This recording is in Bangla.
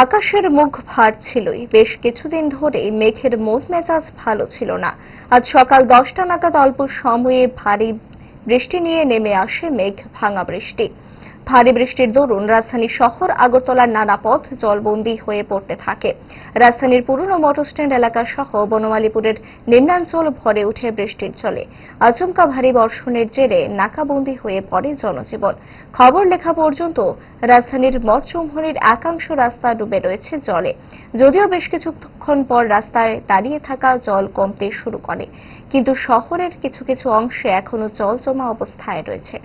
আকাশের মুখ ভার ছিলই। বেশ কিছুদিন ধরে মেঘের মন মেজাজ ভালো ছিল না। আজ সকাল দশটা নাগাদ অল্প সময়ে ভারী বৃষ্টি নিয়ে নেমে আসে মেঘ ভাঙা বৃষ্টি। ভারী বৃষ্টির দরুন রাজধানী শহর, আগরতলার নানা পথ জলবন্দী হয়ে পড়তে থাকে। রাজধানীর পুরনো মোটর স্ট্যান্ড এলাকা সহ বনমালীপুরের নিম্নাঞ্চল ভরে উঠে বৃষ্টির জলে। আচমকা ভারী বর্ষণের জেরে নাকাবন্দী হয়ে পড়ে জনজীবন। খবর লেখা পর্যন্ত রাজধানীর মঠচৌমুহনীর একাংশ রাস্তা ডুবে রয়েছে জলে। যদিও বেশ কিছুক্ষণ পর রাস্তায় দাঁড়িয়ে থাকা জল কমতে শুরু করে। কিন্তু শহরের কিছু কিছু অংশে এখনও জল জমা অবস্থায় রয়েছে।